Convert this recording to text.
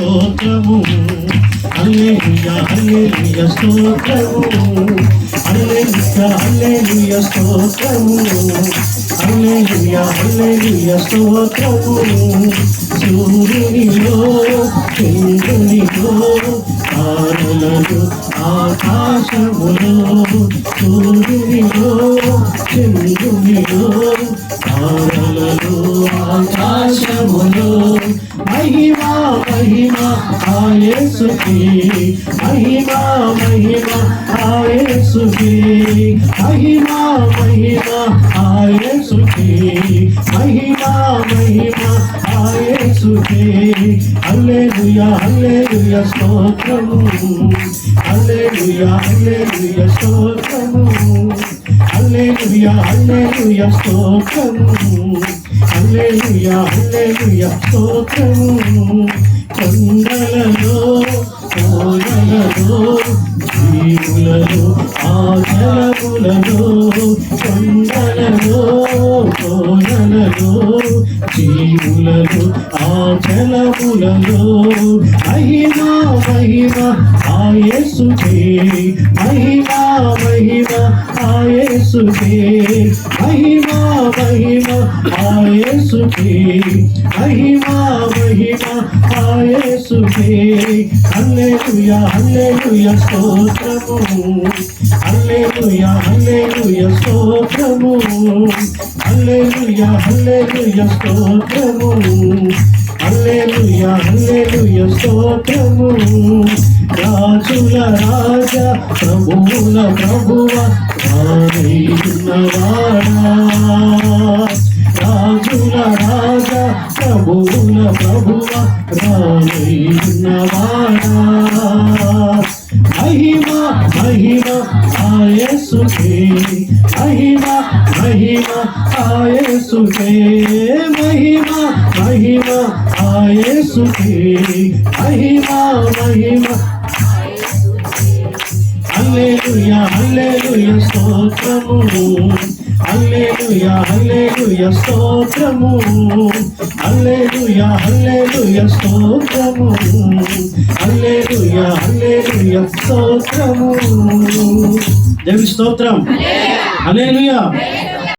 స్తోత్రము. హల్లెలూయా హల్లెలూయా స్తోత్రము. హల్లెలూయా హల్లెలూయా స్తోత్రము. హల్లెలూయా హల్లెలూయా స్తోత్రము. సూర్యునిలో చంద్రునిలో తారలలో ఆకాశములో సూర్యునిలో చంద్రునిలో తారలలో ఆకాశములో మహిమ ఆయసుకి మహిమా మహిమా ఆయసుకి మహిమా మహిమా ఆయసుకి మహిమా మహిమా ఆయసుకి హల్లెలూయా హల్లెలూయా స్తోత్రము. హల్లెలూయా హల్లెలూయా స్తోత్రము. హల్లెలూయా హల్లెలూయా స్తోత్రము. హల్లెలూయా హల్లెలూయా స్తోత్రము. కొండలలో జీవులలో ఆచలములలో కొండలలో కోయలలో జీవులలో ఆచలములలో మహిమా మహిమ ఆయసుకే మహిమా మహిమ ఆయసుకే మహిమా మహిమ ఆయసుకే మహిమా మహిమ ఆయసుకే హల్లెలూయా హల్లెలూయా స్తోత్రము. హల్లెలూయా హల్లెలూయా స్తోత్రము. హల్లెలూయా హల్లెలూయా స్తోత్రము. హల్లెలూయా హల్లెలూయా స్తోత్రము. రాజుల రాజా ప్రభువుల ప్రభువ రానయ్యున్నవాడా రాజుల మహిమ మహిమ ఆయసుకే మహిమ మహిమ ఆయసుకే మహిమ మహిమ ఆయసుకే మహిమ మహిమ హల్లెలూయా హల్లెలూయా స్తోత్రము హల్లెలూయా హల్లెలూయా స్తోత్రము. హల్లెలూయా హల్లెలూయా స్తోత్రము. హల్లెలూయా హల్లెలూయా స్తోత్రము. దేవి స్తోత్రం. హల్లెలూయా.